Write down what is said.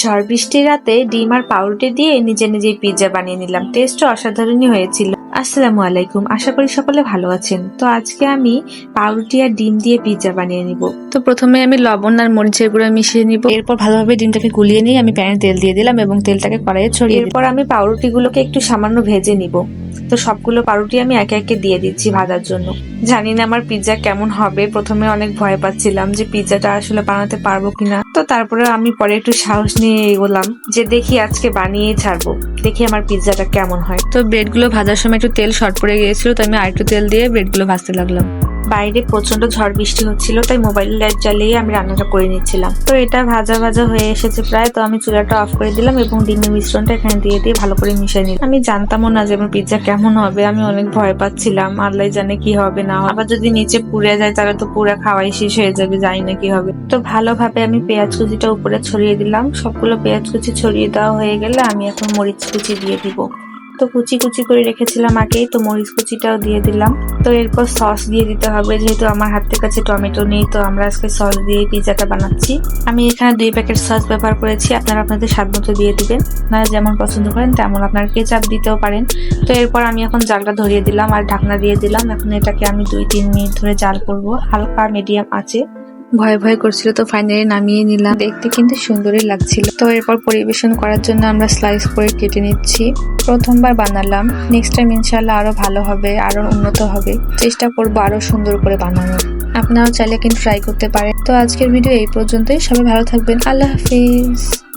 ঝড় বৃষ্টির রাতে ডিম আর পাউরুটি দিয়ে নিজে নিজেই পিৎজা বানিয়ে নিলাম। টেস্টও অসাধারণই হয়েছিল। আসসালামু আলাইকুম। আশা করি সকলে ভালো আছেন। তো আজকে আমি পাউরুটি আর ডিম দিয়ে পিৎজা বানিয়ে নিব। তো প্রথমে আমি লবণ আর মরিচের গুঁড়ো মিশিয়ে নিব। এরপর ভালোভাবে ডিমটাকে গুলিয়ে নিয়ে আমি প্যানে তেল দিয়ে দিলাম এবং তেলটাকে কড়াইয়ে ছড়িয়ে এরপর আমি পাউরুটি গুলোকে একটু সামান্য ভেজে নিব। তো সবগুলো পাউরুটি আমি একে একে দিয়ে দিচ্ছি ভাজার জন্য। জানি না আমার পিৎজা কেমন হবে। প্রথমে অনেক ভয় পাচ্ছিলাম যে পিৎজাটা আসলে বানাতে পারব কিনা। তো তারপরে আমি পরে একটু সাহস নিয়ে এগোলাম যে দেখি আজকে বানিয়ে ছাড়বো। দেখি আমার পিৎজাটা কেমন হয়। তো ব্রেডগুলো ভাজার সময় একটু তেল শর্ট পড়ে গিয়েছিল, তো আমি আরেকটু তেল দিয়ে ব্রেডগুলো ভাজতে লাগলাম। বাইরে প্রচণ্ড ঝড় বৃষ্টি হচ্ছিল, তাই মোবাইল লাইট জ্বালিয়ে আমি রান্নাটা করে নিচ্ছিলাম। তো এটা ভাজা ভাজা হয়ে এসেছে প্রায়, তো আমি চুলাটা অফ করে দিলাম এবং ডিমের মিশ্রণটা এখানে দিয়ে দিয়ে ভালো করে মিশিয়ে নিলাম। আমি জানতামও না যে আমার পিৎজা কেমন হবে, আমি অনেক ভয় পাচ্ছিলাম, আল্লাহ জানে কি হবে, না। আবার যদি নিচে পুড়ে যায়, তাহলে তো পুরো খাওয়াই শেষ হয়ে যাবে জানি না কি হবে। তো ভালোভাবে আমি পেঁয়াজ কুচিটা উপরে ছড়িয়ে দিলাম। সবগুলো পেঁয়াজ কুচি ছড়িয়ে দেওয়া হয়ে গেলে আমি এখন মরিচ কুচি দিয়ে দিব। তো কুচি কুচি করে রেখেছিলাম আগেই, তো মরিচ কুচিটাও দিয়ে দিলাম। তো এরপর সস দিয়ে দিতে হবে, যেহেতু আমার হাতের কাছে টমেটো নেই, তো আমরা আজকে সস দিয়ে পিৎজাটা বানাচ্ছি। আমি এখানে দুই প্যাকেট সস ব্যবহার করেছি, আপনারা আপনাদের স্বাদ মতো দিয়ে দিবেন। আপনারা যেমন পছন্দ করেন, তেমন আপনারা কেচাপ দিতেও পারেন। তো এরপর আমি এখন জালটা ধরিয়ে দিলাম আর ঢাকনা দিয়ে দিলাম। এখন এটাকে আমি দুই তিন মিনিট ধরে জাল করব, হালকা মিডিয়াম আছে। ভয় ভয় করছিল তো ফাইনালি নামিয়ে নিলাম। দেখতে কিন্তু সুন্দরই লাগছিল। তো এরপর পরিবেশন করার জন্য আমরা স্লাইস করে কেটে নিচ্ছি। প্রথমবার বানালাম। নেক্সট টাইম ইনশাল্লাহ আরও ভালো হবে, আরও উন্নত হবে। চেষ্টা করব আরও সুন্দর করে বানানোর। আপনারাও চাইলে কিন্তু ট্রাই করতে পারেন। তো আজকের ভিডিও এই পর্যন্তই। সবাই ভালো থাকবেন। আল্লাহ হাফিজ।